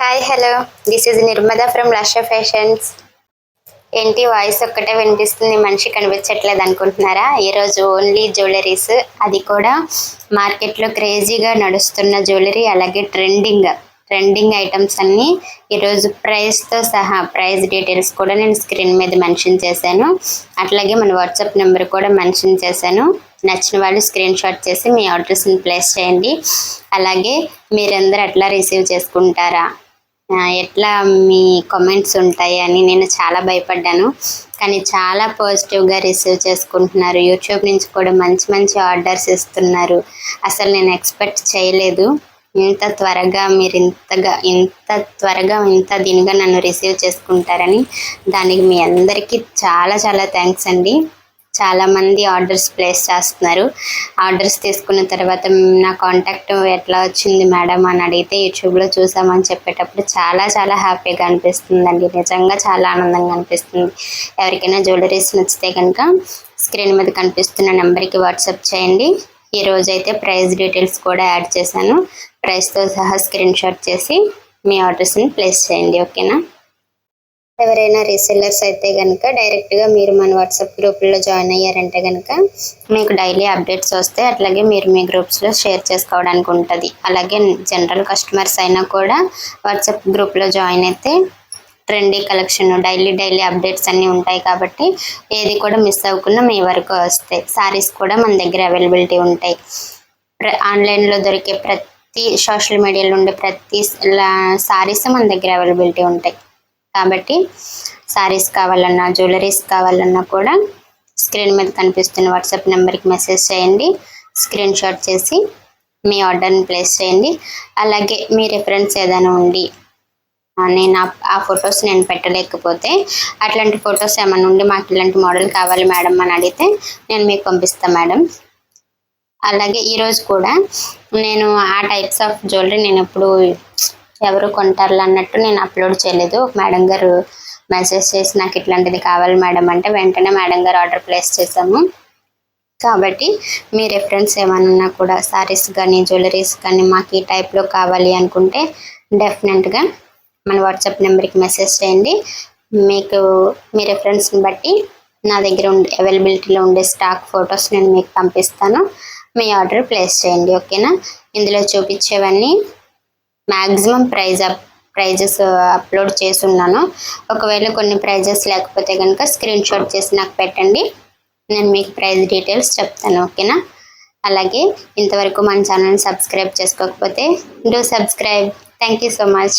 Hi hello this is Nirmada from లష fashions ఏంటి voice ఒక్కటే వినిపిస్తుంది మనిషి కనిపించట్లేదు అనుకుంటున్నారా? ఈరోజు ఓన్లీ జ్యువెలరీస్ అది కూడా మార్కెట్లో క్రేజీగా నడుస్తున్న జ్యువెలరీ అలాగే ట్రెండింగ్ ట్రెండింగ్ ఐటమ్స్ అన్నీ ఈరోజు ప్రైస్తో సహా ప్రైస్ డీటెయిల్స్ కూడా నేను స్క్రీన్ మీద మెన్షన్ చేశాను. అట్లాగే మన వాట్సాప్ నెంబర్ కూడా మెన్షన్ చేశాను. నచ్చిన వాళ్ళు స్క్రీన్ షాట్ చేసి మీ ఆర్డర్స్ని ప్లేస్ చేయండి. అలాగే మీరందరూ ఎట్లా రిసీవ్ చేసుకుంటారా? ఎట్లా మీ కామెంట్స్ ఉంటాయి అని నేను చాలా భయపడ్డాను. కానీ చాలా పాజిటివ్గా రిసీవ్ చేసుకుంటున్నారు. యూట్యూబ్ నుంచి కూడా మంచి మంచి ఆర్డర్స్ ఇస్తున్నారు. అసలు నేను ఎక్స్పెక్ట్ చేయలేదు. ఇంత త్వరగా మీరు ఇంతగా ఇంత త్వరగా ఇంత దీనిగా నన్ను రిసీవ్ చేసుకుంటారని దానికి మీ అందరికీ చాలా చాలా థ్యాంక్స్ అండి. చాలా మంది ఆర్డర్స్ ప్లేస్ చేస్తున్నారు. ఆర్డర్స్ తీసుకున్న తర్వాత నా కాంటాక్ట్ ఎట్లా వచ్చింది మేడం అని అడిగితే యూట్యూబ్లో చూసామని చెప్పేటప్పుడు చాలా చాలా హ్యాపీగా అనిపిస్తుందండి. నిజంగా చాలా ఆనందంగా అనిపిస్తుంది. ఎవరికైనా జ్యువెలరీస్ నచ్చితే కనుక స్క్రీన్ మీద కనిపిస్తున్న నెంబర్కి వాట్సాప్ చేయండి. ఈ రోజైతే ప్రైస్ డీటెయిల్స్ కూడా యాడ్ చేశాను. ప్రైస్తో సహా స్క్రీన్ షాట్ చేసి మీ ఆర్డర్స్ని ప్లేస్ చేయండి. ఓకేనా? ఎవరైనా రీసెల్లర్స్ అయితే కనుక డైరెక్ట్గా మీరు మన వాట్సాప్ గ్రూప్లో జాయిన్ అయ్యారంటే కనుక మీకు డైలీ అప్డేట్స్ వస్తే అట్లాగే మీరు మీ గ్రూప్స్లో షేర్ చేసుకోవడానికి ఉంటుంది. అలాగే జనరల్ కస్టమర్స్ అయినా కూడా వాట్సాప్ గ్రూప్లో జాయిన్ అయితే trendy collection daily daily updates అన్నీ ఉంటాయి కాబట్టి ఏది కూడా మిస్ అవ్వకుండా మీ వరకు వస్తాయి. సారీస్ కూడా మన దగ్గర అవైలబిలిటీ ఉంటాయి. ప్ర ఆన్లైన్లో దొరికే ప్రతి సోషల్ మీడియాలో ఉండే ప్రతి సారీస్ మన దగ్గర అవైలబిలిటీ ఉంటాయి. కాబట్టి సారీస్ కావాలన్నా జ్యువెలరీస్ కావాలన్నా కూడా స్క్రీన్ మీద కనిపిస్తున్న వాట్సాప్ నెంబర్కి మెసేజ్ చేయండి. స్క్రీన్ షాట్ చేసి మీ ఆర్డర్ని ప్లేస్ చేయండి. అలాగే మీ రిఫరెన్స్ ఏదైనా ఉండి నేను ఆ- ఆ ఫొటోస్ నేను పెట్టలేకపోతే అట్లాంటి ఫొటోస్ ఏమైనా ఉండి మాకు ఇలాంటి మోడల్ కావాలి మేడం అని అడిగితే నేను మీకు పంపిస్తాను మేడం అలాగే ఈరోజు కూడా నేను ఆ టైప్స్ ఆఫ్ జ్యువెలరీ నేను ఎప్పుడు ఎవరు కొంటారు అన్నట్టు నేను అప్లోడ్ చేయలేదు. మేడం గారు మెసేజ్ చేసి నాకు ఇట్లాంటిది కావాలి మేడం అంటే వెంటనే మేడం గారు ఆర్డర్ ప్లేస్ చేసాము కాబట్టి మీ రెఫరెన్స్ ఏమన్నా కూడా సారీస్ కానీ జ్యువెలరీస్ కానీ మాకు ఈ టైప్లో కావాలి అనుకుంటే డెఫినెట్గా మన వాట్సాప్ నెంబర్కి మెసేజ్ చేయండి. మీకు మీ రెఫరెన్స్ని బట్టి నా దగ్గర ఉండే అవైలబిలిటీలో ఉండే స్టాక్ ఫొటోస్ నేను మీకు పంపిస్తాను. మీ ఆర్డర్ ప్లేస్ చేయండి ఓకేనా ఇందులో చూపించేవన్నీ maximum price up prices upload చేసి ఉన్నాను ఒకవేళ కొన్ని ప్రైజెస్ లేకపోతే కనుక స్క్రీన్ షాట్ చేసి నాకు పెట్టండి. నేను మీకు ప్రైజ్ డీటెయిల్స్ చెప్తాను ఓకేనా? అలాగే ఇంతవరకు మన ఛానల్ని సబ్స్క్రైబ్ చేసుకోకపోతే do subscribe thank you so much